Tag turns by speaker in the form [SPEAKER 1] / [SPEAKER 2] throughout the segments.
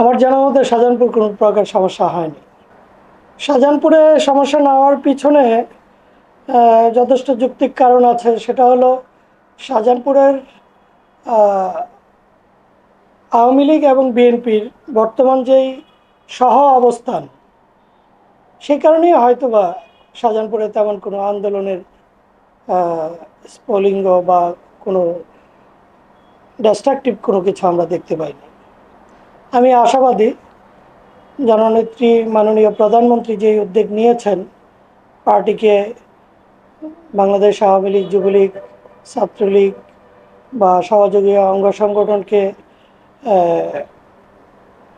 [SPEAKER 1] আমার জানা মতে শাহজাহানপুর কোনো প্রকার সমস্যা হয়নি। শাহজাহানপুরে সমস্যা না হওয়ার পিছনে যথেষ্ট যৌক্তিক কারণ আছে। সেটা হলো শাহজাহানপুরের আওয়ামী লীগ এবং বিএনপির বর্তমান যেই সহ অবস্থান, সেই কারণেই হয়তোবা শাহজাহানপুরে তেমন কোনো আন্দোলনের স্পলিঙ্গ বা কোনো ডিস্ট্রাকটিভ কোনো কিছু আমরা দেখতে পাইনি। আমি আশাবাদী জননেত্রী, মাননীয় প্রধানমন্ত্রী যে উদ্যোগ নিয়েছেন, পার্টিকে বাংলাদেশ আওয়ামী লীগ, যুবলীগ, ছাত্রলীগ বা সহযোগী অঙ্গ সংগঠনকে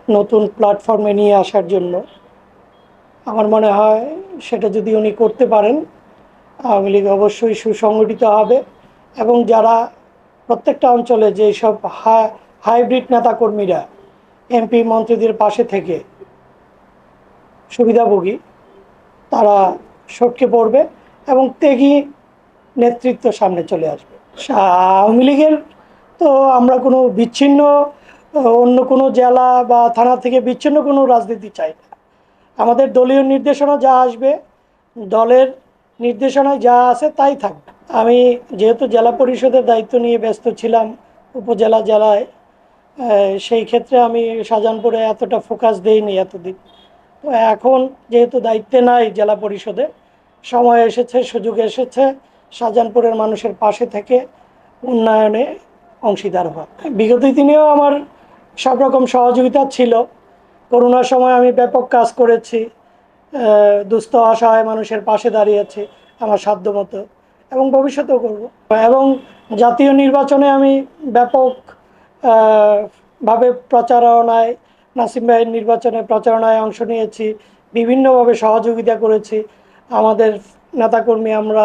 [SPEAKER 1] নতুন প্ল্যাটফর্মে নিয়ে আসার জন্য আমার মনে হয় সেটা যদি উনি করতে পারেন, আওয়ামী লীগ অবশ্যই সুসংগঠিত হবে এবং যারা প্রত্যেকটা অঞ্চলে যেসব হাইব্রিড নেতাকর্মীরা এমপি মন্ত্রীদের পাশে থেকে সুবিধাভোগী, তারা সটকে পড়বে এবং ত্যাগী নেতৃত্ব সামনে চলে আসবে। আওয়ামী লীগের তো আমরা কোনো বিচ্ছিন্ন, অন্য কোনো জেলা বা থানা থেকে বিচ্ছিন্ন কোনো রাজনীতি চাই না। আমাদের দলীয় নির্দেশনা যা আসবে, দলের নির্দেশনায় যা আছে তাই থাকবে। আমি যেহেতু জেলা পরিষদের দায়িত্ব নিয়ে ব্যস্ত ছিলাম, উপজেলা, জেলায় সেই ক্ষেত্রে আমি শাহজাহানপুরে এতটা ফোকাস দেইনি এতদিন। তো এখন যেহেতু দায়িত্বে নাই জেলা পরিষদে, সময় এসেছে, সুযোগ এসেছে, শাহজাহানপুরের মানুষের পাশে থেকে উন্নয়নে অংশীদার হওয়া। বিগত দিনেও আমার সব রকম সহযোগিতা ছিল। করোনার সময় আমি ব্যাপক কাজ করেছি দুস্থ, অসহায় মানুষের পাশে দাঁড়িয়েছি আমার সাধ্য মতো এবং ভবিষ্যতেও করব। এবং জাতীয় নির্বাচনে আমি ব্যাপক ভাবে প্রচারণায়, নাসিম ভাইয়ের নির্বাচনে প্রচারণায় অংশ নিয়েছি, বিভিন্নভাবে সহযোগিতা করেছি। আমাদের নেতাকর্মী আমরা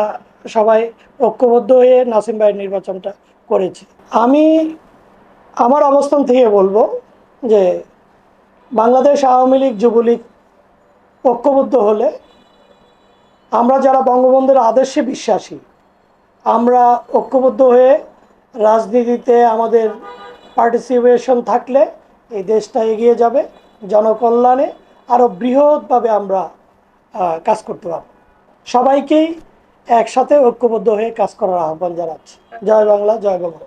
[SPEAKER 1] সবাই ঐক্যবদ্ধ হয়ে নাসিম ভাইয়ের নির্বাচনটা করেছি। আমি আমার অবস্থান থেকে বলব যে বাংলাদেশ আওয়ামী লীগ, যুবলীগ ঐক্যবদ্ধ হলে আমরা যারা বঙ্গবন্ধুর আদর্শে বিশ্বাসী, আমরা ঐক্যবদ্ধ হয়ে রাজনীতিতে আমাদের পার্টিসিপেশন থাকলে এই দেশটা এগিয়ে যাবে, জনকল্যাণে আরও বৃহৎভাবে আমরা কাজ করতে পারব। সবাইকেই একসাথে ঐক্যবদ্ধ হয়ে কাজ করার আহ্বান জানাচ্ছি। জয় বাংলা জয় বাংলা।